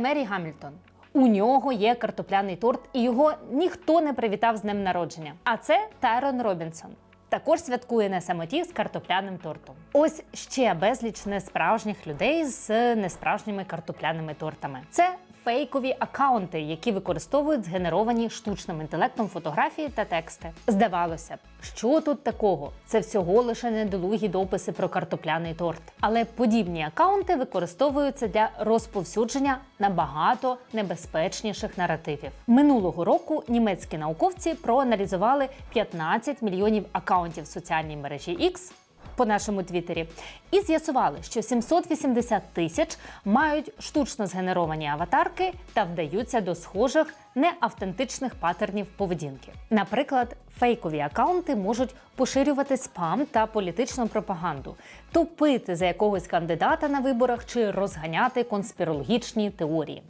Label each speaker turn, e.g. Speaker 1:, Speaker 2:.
Speaker 1: Емері Гамільтон. У нього є картопляний торт, і його ніхто не привітав з днем народження. А це Тайрон Робінсон. Також святкує на самоті з картопляним тортом. Ось ще безліч несправжніх людей з несправжніми картопляними тортами. Це фейкові акаунти, які використовують згенеровані штучним інтелектом фотографії та тексти. Здавалося б, що тут такого? Це всього лише недолугі дописи про картопляний торт. Але подібні акаунти використовуються для розповсюдження набагато небезпечніших наративів. Минулого року німецькі науковці проаналізували 15 мільйонів акаунтів в соціальній мережі X, по нашому твіттері і з'ясували, що 780 тисяч мають штучно згенеровані аватарки та вдаються до схожих неавтентичних патернів поведінки. Наприклад, фейкові акаунти можуть поширювати спам та політичну пропаганду, топити за якогось кандидата на виборах чи розганяти конспірологічні теорії.